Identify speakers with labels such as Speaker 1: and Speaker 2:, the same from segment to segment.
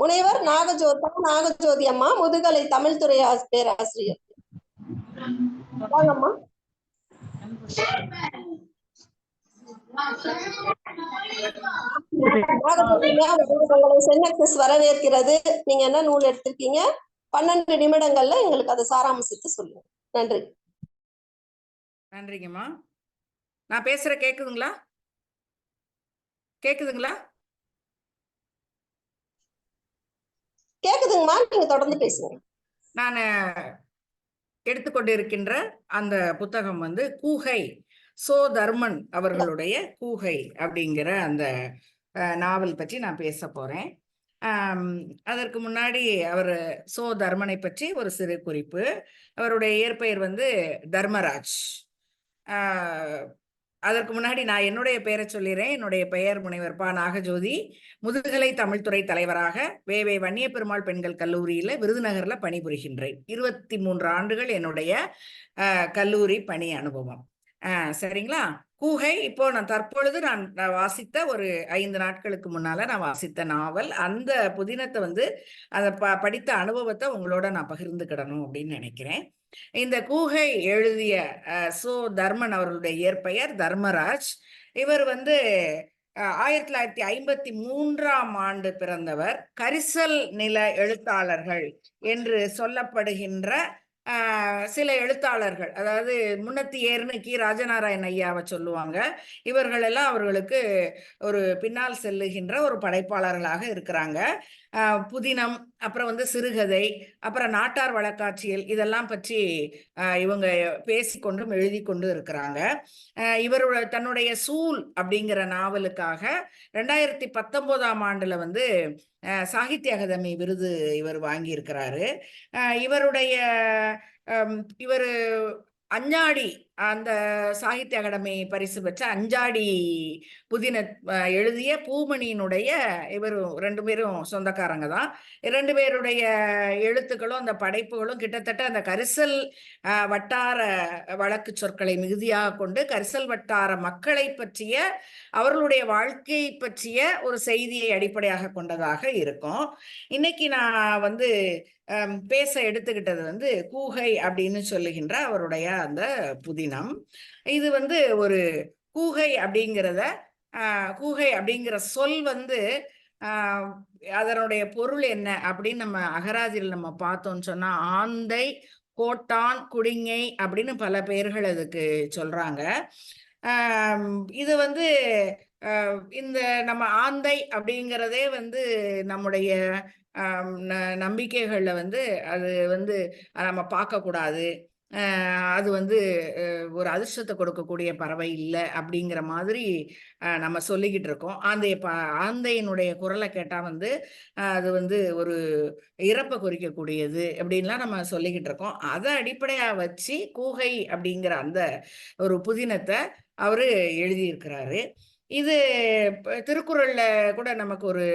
Speaker 1: முனைவர் நாகஜோதா நாகஜோதி அம்மா முதுகலை தமிழ் துறை பேராசிரியர். வாங்கம்மா. வரவேற்கிறது. நீங்க என்ன நூல் எடுத்திருக்கீங்க? பன்னெண்டு நிமிடங்கள்ல எங்களுக்கு அதை சாராம்சித்து சொல்லுங்க. நன்றி.
Speaker 2: நன்றிங்கம்மா. நான் பேசுற கேக்குதுங்களா? கேக்குதுங்களா?
Speaker 1: கேக்குதுங்கம்மா? நீங்க தொடர்ந்து பேசுங்க.
Speaker 2: நான் எடுத்துக்கொண்டு இருக்கின்ற அந்த புத்தகம் வந்து கூகை சோ தர்மன் அவர்களுடைய கூகை அப்படிங்கிற அந்த நாவல் பற்றி நான் பேச போறேன். அதற்கு முன்னாடி அவர் சோ தர்மனை பற்றி ஒரு சிறு குறிப்பு. அவருடைய இயற்பெயர் வந்து தர்மராஜ். அதற்கு முன்னாடி நான் என்னுடைய பெயரை சொல்லிடுறேன் என்னுடைய பெயர் முனைவர் பா. நாகஜோதி. முதுகலை தமிழ்துறை தலைவராக வேவே வன்னிய பெருமாள் பெண்கள் கல்லூரியில விருதுநகர்ல பணிபுரிகின்றேன். இருபத்தி மூன்று ஆண்டுகள் என்னுடைய கல்லூரி பணி அனுபவம். சரிங்களா? கூகை. இப்போ நான் தற்பொழுது நான் நான் வாசித்த ஒரு ஐந்து நாட்களுக்கு முன்னால நான் வாசித்த நாவல். அந்த புதினத்தை வந்து அதை ப படித்த அனுபவத்தை உங்களோட நான் பகிர்ந்துக்கிடணும் அப்படின்னு நினைக்கிறேன். இந்த கூகை எழுதிய சோ தர்மன் அவர்களுடைய இயற்பெயர் தர்மராஜ். இவர் வந்து ஆயிரத்தி தொள்ளாயிரத்தி ஐம்பத்தி மூன்றாம் ஆண்டு பிறந்தவர். கரிசல் நில எழுத்தாளர்கள் என்று சொல்லப்படுகின்ற சில எழுத்தாளர்கள் அதாவது முன்னத்தி ஏர்னு கி ராஜநாராயண ஐயாவை சொல்லுவாங்க. இவர்கள் எல்லாம் அவர்களுக்கு ஒரு பின்னால் செல்லுகின்ற ஒரு படைப்பாளர்களாக இருக்கிறாங்க. புதினம் அப்புறம் வந்து சிறுகதை அப்புறம் நாட்டார் வழக்காட்சியல் இதெல்லாம் பற்றி இவங்க பேசிக்கொண்டும் எழுதி கொண்டு இருக்கிறாங்க. அஹ், இவரோட தன்னுடைய சூல் அப்படிங்கிற நாவலுக்காக ரெண்டாயிரத்தி பத்தொன்பதாம் ஆண்டுல வந்து சாகித்ய அகாதமி விருது இவர் வாங்கியிருக்கிறாரு. இவருடைய இவர் அஞ்சாடி அந்த சாகித்ய அகாடமி பரிசு பெற்ற அஞ்சாடி புதின எழுதிய பூமணியினுடைய இவரும் ரெண்டு பேரும் சொந்தக்காரங்க தான். இரண்டு பேருடைய எழுத்துக்களும் அந்த படைப்புகளும் கிட்டத்தட்ட அந்த கரிசல் வட்டார வழக்கு சொற்களை மிகுதியாக கொண்டு கரிசல் வட்டார மக்களை பற்றிய அவர்களுடைய வாழ்க்கை பற்றிய ஒரு செய்தியை அடிப்படையாக கொண்டதாக இருக்கும். இன்னைக்கு நான் வந்து பேச எடுத்துக்கிட்டது வந்து கூகை அப்படின்னு சொல்லுகின்ற அவருடைய அந்த புதினம் இது வந்து ஒரு கூகை அப்படிங்கிறத கூகை அப்படிங்கிற சொல் வந்து அதனுடைய பொருள் என்ன அப்படின்னு நம்ம அகராதியில் நம்ம பார்த்தோம்னு சொன்னா ஆந்தை கோட்டான் குடிங்கை அப்படின்னு பல பெயர்கள் அதுக்கு சொல்றாங்க. இது வந்து இந்த நம்ம ஆந்தை அப்படிங்கிறதே வந்து நம்முடைய நம்பிக்கைகளில் ந- வந்து அது வந்து நம்ம பார்க்கக்கூடாது. அது வந்து ஒரு அதிர்ஷ்டத்தை கொடுக்கக்கூடிய பறவை இல்லை அப்படிங்கிற மாதிரி நம்ம சொல்லிக்கிட்டு இருக்கோம். ஆந்தைய ப ஆந்தையினுடைய குரலை கேட்டால் வந்து அது வந்து ஒரு இறப்பை குறிக்கக்கூடியது அப்படின்லாம் நம்ம சொல்லிக்கிட்டு இருக்கோம். அதை அடிப்படையாக வச்சு கூகை அப்படிங்கிற அந்த ஒரு புதினத்தை அவர் எழுதியிருக்கிறாரு. இது திருக்குறள்ல கூட நமக்கு ஒரு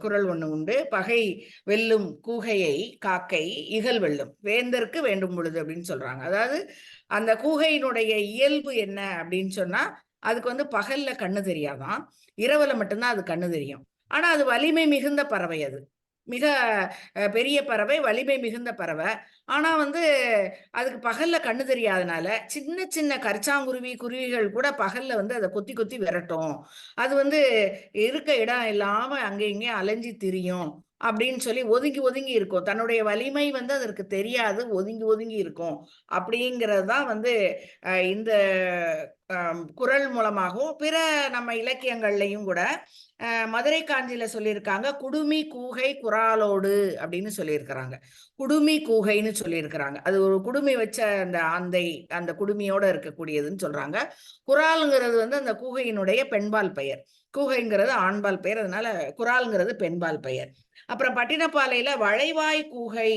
Speaker 2: குரல் குறள் உண்டு. பகை வெல்லும் கூகையை காக்கை இகல் வெல்லும். வேந்தற்கு வேண்டும் பொழுது அப்படின்னு சொல்றாங்க. அதாவது அந்த கூகையினுடைய இயல்பு என்ன அப்படின்னு சொன்னா அதுக்கு வந்து பகல்ல கண்ணு தெரியாதான் இரவுல மட்டும்தான் அது கண்ணு தெரியும். ஆனா அது வலிமை மிகுந்த பறவை அது. மிக பெரிய பறவை வலிமை மிகுந்த பறவை. ஆனால் வந்து அதுக்கு பகலில் கண்ணு தெரியாதனால சின்ன சின்ன கரிச்சாங்குருவி குருவிகள் கூட பகலில் வந்து அதை கொத்தி கொத்தி விரட்டும். அது வந்து இருக்க இடம் இல்லாமல் அங்கே இங்கே அலைஞ்சு திரியும். அப்படின்னு சொல்லி ஒதுங்கி ஒதுங்கி இருக்கும். தன்னுடைய வலிமை வந்து அதற்கு தெரியாது. ஒதுங்கி ஒதுங்கி இருக்கும். அப்படிங்கிறது தான் வந்து இந்த குரல் குறள் மூலமாகவும் பிற நம்ம இலக்கியங்கள்லையும் கூட மதுரை காஞ்சியில சொல்லியிருக்காங்க குடுமி கூகை குறாலோடு அப்படின்னு சொல்லியிருக்கிறாங்க. குடுமி கூகைன்னு சொல்லியிருக்கிறாங்க. அது ஒரு குடுமி வச்ச அந்த ஆந்தை அந்த குடுமியோட இருக்கக்கூடியதுன்னு சொல்றாங்க. குறாலுங்கிறது வந்து அந்த கூகையினுடைய பெண்பால் பெயர். கூகைங்கிறது ஆண்பால் பெயர் அதனால குரால்ங்கிறது பெண்பால் பெயர். அப்புறம் பட்டினப்பாலையில வளைவாய் கூகை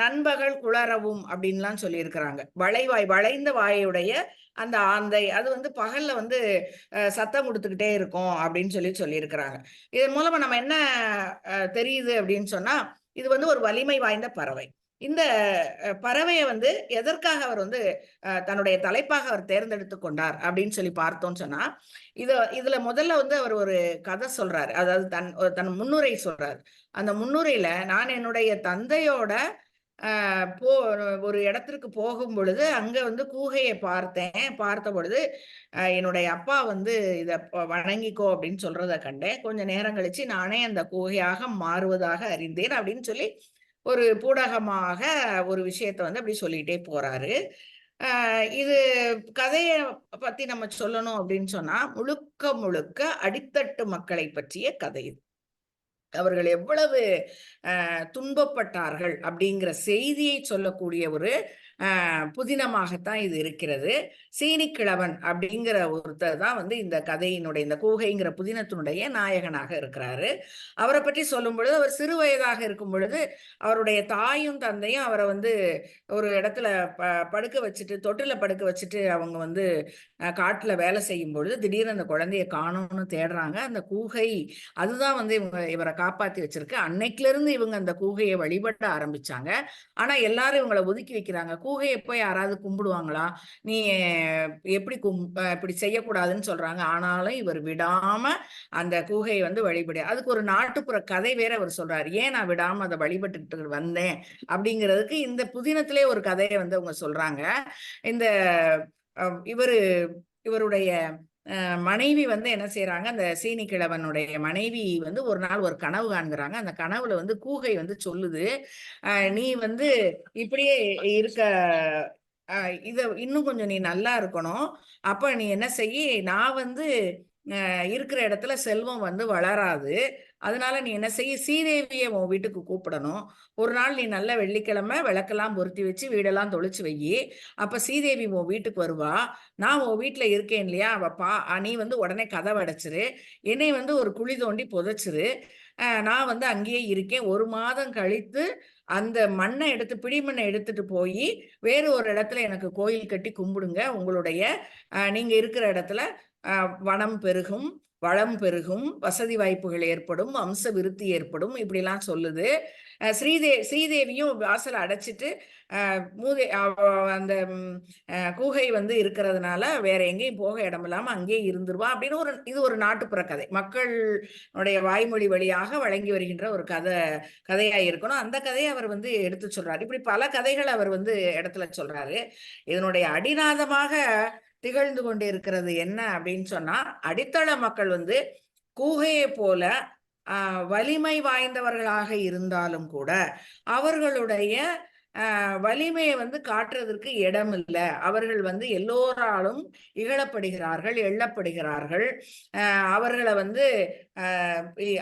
Speaker 2: நண்பகல் குளரவும் அப்படின்லாம் சொல்லியிருக்கிறாங்க. வளைவாய் வளைந்த வாயுடைய அந்த ஆந்தை அது வந்து பகல்ல வந்து சத்தம் கொடுத்துக்கிட்டே இருக்கும் அப்படின்னு சொல்லி சொல்லியிருக்கிறாங்க. இதன் மூலமா நம்ம என்ன தெரியுது அப்படின்னு சொன்னா இது வந்து ஒரு வலிமை வாய்ந்த பறவை. இந்த பறவையை வந்து எதற்காக அவர் வந்து தன்னுடைய தலைப்பாக அவர் தேர்ந்தெடுத்து கொண்டார் அப்படின்னு சொல்லி பார்த்தோம்னு சொன்னா இது இதுல முதல்ல வந்து அவர் ஒரு கதை சொல்றாரு. அதாவது தன் ஒரு தன் முன்னுரை சொல்றாரு. அந்த முன்னுரையில நான் என்னுடைய தந்தையோட போ ஒரு இடத்திற்கு போகும் பொழுது அங்க வந்து கூகையை பார்த்தேன். பார்த்த பொழுது என்னுடைய அப்பா வந்து இத வணங்கிக்கோ அப்படின்னு சொல்றத கண்டேன். கொஞ்ச நேரம் கழிச்சு நானே அந்த கூகையாக மாறுவதாக அறிந்தேன் அப்படின்னு சொல்லி ஒரு பூடகமாக ஒரு விஷயத்த வந்து அப்படி சொல்லிட்டே போறாரு. இது கதையை பத்தி நம்ம சொல்லணும் அப்படின்னு சொன்னா முழுக்க முழுக்க அடித்தட்டு மக்களை பற்றிய கதை இது. அவர்கள் எவ்வளவு துன்பப்பட்டார்கள் அப்படிங்கிற செய்தியை சொல்லக்கூடிய ஒரு புதினமாகத்தான் இது இருக்கிறது. சீனிக்கிழவன் அப்படிங்கிற ஒருத்தர் தான் வந்து இந்த கதையினுடைய இந்த கூகைங்கிற புதினத்தினுடைய நாயகனாக இருக்கிறாரு. அவரை பற்றி சொல்லும் பொழுது அவர் சிறு வயதாக இருக்கும் பொழுது அவருடைய தாயும் தந்தையும் அவரை வந்து ஒரு இடத்துல ப படுக்க வச்சுட்டு தொட்டில படுக்க வச்சுட்டு அவங்க வந்து காட்டில் காட்டுல வேலை செய்யும் பொழுது திடீர்னு அந்த குழந்தைய காணும்னு தேடுறாங்க. அந்த கூகை அதுதான் வந்து இவங்க இவரை காப்பாத்தி வச்சிருக்கு. அன்னைக்குல இருந்து இவங்க அந்த கூகையை வழிபட ஆரம்பிச்சாங்க. ஆனா எல்லாரும் இவங்களை ஒதுக்கி வைக்கிறாங்க. கூகையை போய் யாராவது கும்பிடுவாங்களா? நீ எப்படி கும் இப்படி செய்யக்கூடாதுன்னு சொல்றாங்க. ஆனாலும் இவர் விடாம அந்த கூகையை வந்து வழிபடு அதுக்கு ஒரு நாட்டுப்புற கதை வேற அவர் சொல்றாரு. ஏன் நான் விடாம அதை வழிபட்டுட்டு வந்தேன்? அப்படிங்கிறதுக்கு இந்த புதினத்திலே ஒரு கதையை வந்து அவங்க சொல்றாங்க. இந்த இவரு இவருடைய மனைவி வந்து என்ன செய்யறாங்க அந்த சீனி கிழவனுடைய மனைவி வந்து ஒரு நாள் ஒரு கனவு காண்கிறாங்க. அந்த கனவுல வந்து கூகை வந்து சொல்லுது. நீ வந்து இப்படியே இருக்க இத இன்னும் கொஞ்சம் நீ நல்லா இருக்கணும். அப்ப நீ என்ன செய்ய நான் வந்து இருக்கிற இடத்துல செல்வம் வந்து வளராது. அதனால நீ என்ன செய்ய சீதேவியை உன் வீட்டுக்கு கூப்பிடணும். ஒரு நாள் நீ நல்ல வெள்ளிக்கிழமை விளக்கெல்லாம் பொருத்தி வச்சு வீடெல்லாம் தொளிச்சு வையி. அப்ப சீதேவி உன் வீட்டுக்கு வருவா. நான் உன் வீட்டுல இருக்கேன் இல்லையா அவ பா நீ வந்து உடனே கதவை அடைச்சிரு. என்னை வந்து ஒரு குழி தோண்டி புதைச்சிரு. நான் வந்து அங்கேயே இருக்கேன். ஒரு மாதம் கழித்து அந்த மண்ணை எடுத்து பிடிமண்ணை எடுத்துட்டு போய் வேறு ஒரு இடத்துல எனக்கு கோயில் கட்டி கும்பிடுங்க. உங்களுடைய நீங்க இருக்கிற இடத்துல வனம் பெருகும் வளம் பெருகும் வசதி வாய்ப்புகள் ஏற்படும் வம்ச விருத்தி ஏற்படும் இப்படிலாம் சொல்லுது. ஸ்ரீதே ஸ்ரீதேவியும் வாசலை அடைச்சிட்டு மூதே அந்த கூகை வந்து இருக்கிறதுனால வேற எங்கேயும் போக இடம் இல்லாமல் அங்கேயே இருந்துருவா அப்படின்னு ஒரு இது ஒரு நாட்டுப்புற கதை. மக்களுடைய வாய்மொழி வழியாக வழங்கி வருகின்ற ஒரு கதை கதையா இருக்கணும். அந்த கதையை அவர் வந்து எடுத்து சொல்றாரு. இப்படி பல கதைகள் அவர் வந்து இடத்துல சொல்றாரு. இதனுடைய அடிநாதமாக திகழ்ந்து கொண்டு இருக்கிறது என்ன அப்படின்னு சொன்னா அடித்தள மக்கள் வந்து கூகையை போல வலிமை வாய்ந்தவர்களாக இருந்தாலும் கூட அவர்களுடைய வலிமையை வந்து காட்டுறதற்கு இடம் இல்லை. அவர்கள் வந்து எல்லோராலும் இகழப்படுகிறார்கள் எள்ளப்படுகிறார்கள். அவர்களை வந்து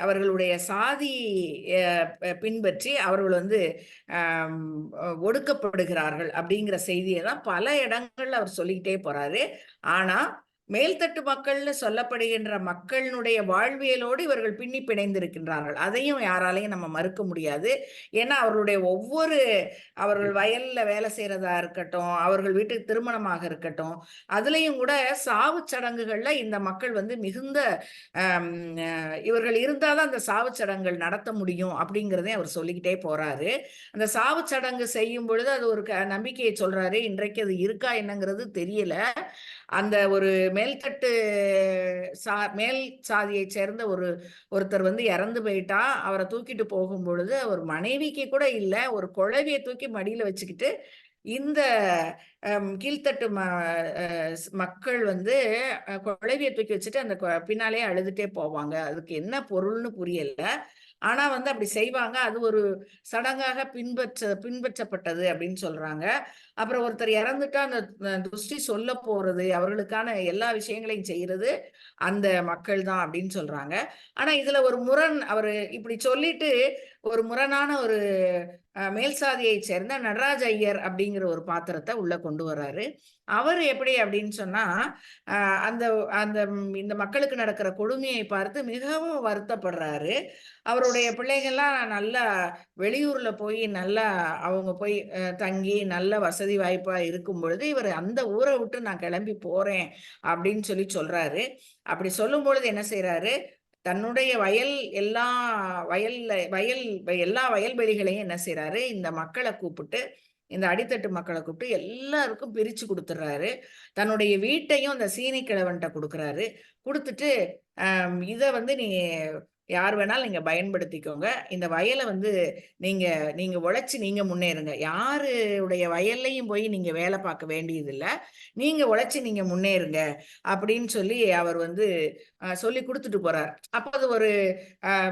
Speaker 2: அவர்களுடைய சாதி பின்பற்றி அவர்கள் வந்து ஒடுக்கப்படுகிறார்கள் அப்படிங்கிற செய்தியை தான் பல இடங்கள்ல அவர் சொல்லிக்கிட்டே போறாரு. ஆனா மேல்தட்டு மக்கள்னு சொல்லப்படுகின்ற மக்களினுடைய வாழ்வியலோடு இவர்கள் பின்னி பிணைந்திருக்கின்றார்கள். அதையும் யாராலையும் நம்ம மறுக்க முடியாது. ஏன்னா அவர்களுடைய ஒவ்வொரு அவர்கள் வயல்ல வேலை செய்யறதா இருக்கட்டும் அவர்கள் வீட்டுக்கு திருமணமாக இருக்கட்டும் அதுலயும் கூட சாவு சடங்குகள்ல இந்த மக்கள் வந்து மிகுந்த இவர்கள் இருந்தாதான் அந்த சாவு சடங்குகள் நடத்த முடியும் அப்படிங்கிறதையும் அவர் சொல்லிக்கிட்டே போறாரு. அந்த சாவு சடங்கு செய்யும் பொழுது அது ஒரு க- நம்பிக்கையை சொல்றாரு. இன்றைக்கு அது இருக்கா என்னங்கிறது தெரியல. அந்த ஒரு மேல்தட்டு சா மேல் சாதியை சேர்ந்த ஒரு ஒருத்தர் வந்து இறந்து போயிட்டா அவரை தூக்கிட்டு போகும் பொழுது அவர் மனைவிக்கு கூட இல்லை ஒரு குழவியை தூக்கி மடியில வச்சுக்கிட்டு இந்த கீழ்த்தட்டு ம மக்கள் வந்து குழவியை தூக்கி வச்சுட்டு அந்த கொ- பின்னாலே அழுதுட்டே போவாங்க. அதுக்கு என்ன பொருள்னு புரியல. ஆனா வந்து அப்படி செய்வாங்க. அது ஒரு சடங்காக பின்பற்ற பின்பற்றப்பட்டது அப்படின்னு சொல்றாங்க. அப்புறம் ஒருத்தர் இறந்துட்டா அந்த துஷ்டி சொல்ல போறது அவர்களுக்கான எல்லா விஷயங்களையும் செய்யறது அந்த மக்கள் தான் அப்படின்னு சொல்றாங்க. ஆனா இதுல ஒரு முரண் அவரு இப்படி சொல்லிட்டு ஒரு முரணான ஒரு மேல்சாதியை சேர்ந்த நடராஜ ஐயர் அப்படிங்கிற ஒரு பாத்திரத்தை உள்ள கொண்டு வர்றாரு. அவர் எப்படி அப்படின்னு சொன்னா அந்த அந்த இந்த மக்களுக்கு நடக்கிற கொடுமையை பார்த்து மிகவும் வருத்தப்படுறாரு. அவருடைய பிள்ளைகள்லாம் நல்லா வெளியூர்ல போய் நல்லா அவங்க போய் தங்கி நல்ல வசதி வாய்ப்பா இருக்கும் பொழுது இவர் அந்த ஊரை விட்டு நான் கிளம்பி போறேன் அப்படின்னு சொல்லி சொல்றாரு. அப்படி சொல்லும் பொழுது என்ன செய்யறாரு தன்னுடைய வயல் எல்லா வயல்ல வயல் எல்லா வயல்வெளிகளையும் என்ன செய்யறாரு இந்த மக்களை கூப்பிட்டு இந்த அடித்தட்டு மக்களை கூப்பிட்டு எல்லாருக்கும் பிரிச்சு கொடுத்துட்றாரு தன்னுடைய வீட்டையும் அந்த சீனி கிழவன்ட்ட கொடுக்குறாரு. கொடுத்துட்டு இதை வந்து நீ யார் வேணாலும் நீங்க பயன்படுத்திக்கோங்க. இந்த வயலை வந்து நீங்க நீங்க உழைச்சி நீங்க முன்னேறுங்க. யாருடைய வயல்லையும் போய் நீங்க வேலை பார்க்க வேண்டியதில்லை. நீங்க உழைச்சி நீங்க முன்னேறுங்க அப்படின்னு சொல்லி அவர் வந்து சொல்லி கொடுத்துட்டு போறார். அப்போ அது ஒரு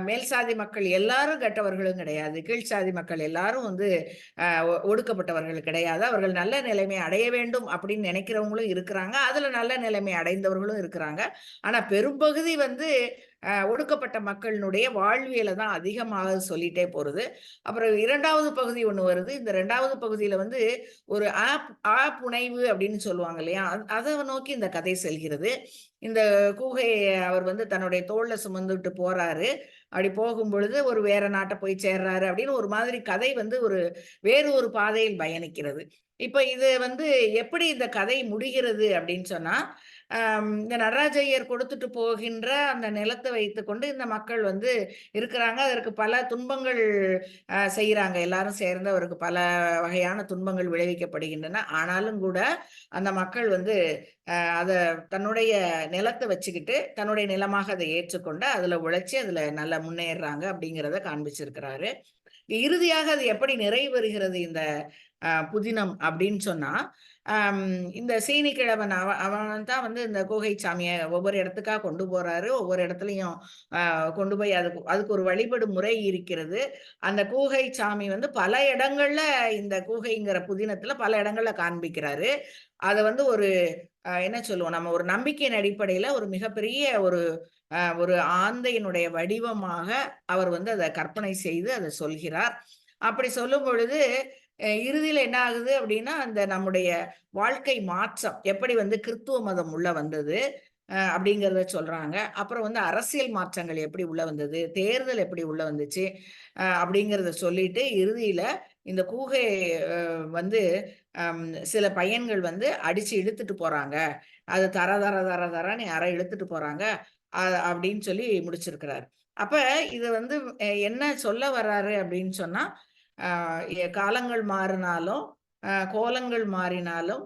Speaker 2: மேல் சாதி மக்கள் எல்லாரும் கெட்டவர்களும் கிடையாது. கீழ் சாதி மக்கள் எல்லாரும் வந்து ஒ- ஒடுக்கப்பட்டவர்கள் கிடையாது. அவர்கள் நல்ல நிலைமை அடைய வேண்டும் அப்படின்னு நினைக்கிறவங்களும் இருக்கிறாங்க. அதுல நல்ல நிலைமை அடைந்தவர்களும் இருக்கிறாங்க. ஆனா பெரும்பகுதி வந்து ஒடுக்கப்பட்ட மக்களினுடைய வாழ்வியலை தான் அதிகமாக சொல்லிட்டே போகிறது அப்புறம் இரண்டாவது பகுதி ஒன்று வருது. இந்த ரெண்டாவது பகுதியில் வந்து ஒரு ஆப் ஆப்புனைவு அப்படின்னு சொல்லுவாங்க இல்லையா? அதை நோக்கி இந்த கதை செல்கிறது. இந்த கூகையை அவர் வந்து தன்னுடைய தோளில் சுமந்துட்டு போறாரு. அப்படி போகும் பொழுது ஒரு வேற நாட்டை போய் சேர்றாரு அப்படின்னு ஒரு மாதிரி கதை வந்து ஒரு வேறு ஒரு பாதையில் பயணிக்கிறது. இப்போ இது வந்து எப்படி இந்த கதை முடிகிறது அப்படின்னு சொன்னா இந்த நடராஜ ஐயர் கொடுத்துட்டு போகின்ற அந்த நிலத்தை வைத்துக்கொண்டு இந்த மக்கள் வந்து இருக்கிறாங்க. அதற்கு பல துன்பங்கள் செய்கிறாங்க எல்லாரும் சேர்ந்து அவருக்கு பல வகையான துன்பங்கள் விளைவிக்கப்படுகின்றன. ஆனாலும் கூட அந்த மக்கள் வந்து அதை தன்னுடைய நிலத்தை வச்சுக்கிட்டு தன்னுடைய நிலமாக அதை ஏற்றுக்கொண்டு அதுல உழைச்சி அதுல நல்லா முன்னேறுறாங்க அப்படிங்கிறத காண்பிச்சிருக்கிறாரு. இறுதியாக அது எப்படி நிறைவேறுகிறது இந்த புதினம் அப்படின்னு சொன்னா இந்த சீனிக்கிழவன் அவ அவன் தான் வந்து இந்த கூகை சாமியை ஒவ்வொரு இடத்துக்கா கொண்டு போறாரு. ஒவ்வொரு இடத்துலையும் கொண்டு போய் அதுக்கு அதுக்கு ஒரு வழிபடு முறை இருக்கிறது. அந்த கூகை சாமி வந்து பல இடங்கள்ல இந்த கூகைங்கிற புதினத்துல பல இடங்கள்ல காண்பிக்கிறாரு. அதை வந்து ஒரு என்ன சொல்லுவோம் நம்ம ஒரு நம்பிக்கையின் அடிப்படையில ஒரு மிகப்பெரிய ஒரு ஒரு ஆந்தையினுடைய வடிவமாக அவர் வந்து அதை கற்பனை செய்து அதை சொல்கிறார். அப்படி சொல்லும் பொழுது இறுதியில் என்ன ஆகுது அப்படின்னா அந்த நம்முடைய வாழ்க்கை மாற்றம் எப்படி வந்து கிறித்துவ மதம் உள்ள வந்தது அப்படிங்கிறத சொல்றாங்க. அப்புறம் வந்து அரசியல் மாற்றங்கள் எப்படி உள்ள வந்தது தேர்தல் எப்படி உள்ள வந்துச்சு அப்படிங்கிறத சொல்லிட்டு இறுதியில இந்த கூகை வந்து சில பையன்கள் வந்து அடிச்சு இழுத்துட்டு போறாங்க. அது தர தர தர தரன்னு யாரை இழுத்துட்டு போறாங்க. அப்படின்னு சொல்லி முடிச்சிருக்கிறாரு. அப்ப இது வந்து என்ன சொல்ல வர்றாரு அப்படின்னு சொன்னா காலங்கள் மாறினாலும் கோலங்கள் மாறினாலும்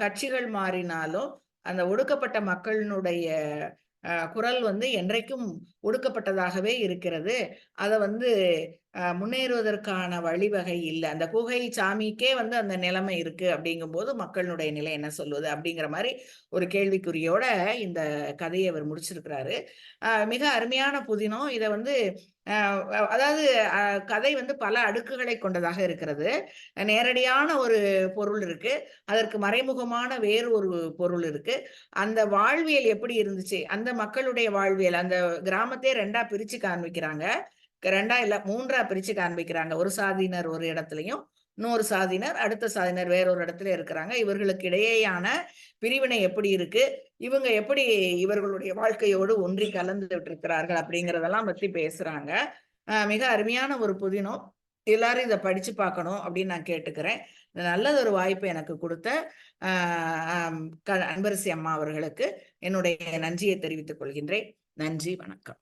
Speaker 2: கட்சிகள் மாறினாலும் அந்த ஒடுக்கப்பட்ட மக்களினுடைய குரல் வந்து என்றைக்கும் ஒடுக்கப்பட்டதாகவே இருக்கிறது. அதை வந்து முன்னேறுவதற்கான வழிவகை இல்லை. அந்த குகை சாமிக்கே வந்து அந்த நிலைமை இருக்கு அப்படிங்கும்போது மக்களுடைய நிலை என்ன சொல்லுவது அப்படிங்கிற மாதிரி ஒரு கேள்விக்குறியோட இந்த கதையை அவர் முடிச்சிருக்கிறாரு. மிக அருமையான புதினம். இதை வந்து அதாவது கதை வந்து பல அடுக்குகளை கொண்டதாக இருக்கிறது. நேரடியான ஒரு பொருள் இருக்கு. அதற்கு மறைமுகமான வேறு ஒரு பொருள் இருக்கு. அந்த வாழ்வியல் எப்படி இருந்துச்சு? அந்த மக்களுடைய வாழ்வியல் அந்த கிராமத்தையே ரெண்டா பிரிச்சு காண்பிக்கிறாங்க. ரெண்டா இல்ல மூன்றா பிரிச்சு காண்பிக்கிறாங்க. ஒரு சாதியினர் ஒரு இடத்துலயும் இன்னொரு சாதியினர் அடுத்த சாதியினர் வேறொரு இடத்துல இருக்கிறாங்க. இவர்களுக்கு இடையேயான பிரிவினை எப்படி இருக்கு? இவங்க எப்படி இவர்களுடைய வாழ்க்கையோடு ஒன்றி கலந்து இருக்கிறார்கள் அப்படிங்கறதெல்லாம் பத்தி பேசுறாங்க. மிக அருமையான ஒரு புதினம். எல்லாரும் இதை படிச்சு பார்க்கணும் அப்படின்னு நான் கேட்டுக்கிறேன். நல்லது ஒரு வாய்ப்பு எனக்கு கொடுத்த க- அன்பரசி அம்மா அவர்களுக்கு என்னுடைய நன்றியை தெரிவித்துக் கொள்கின்றேன். நன்றி வணக்கம்.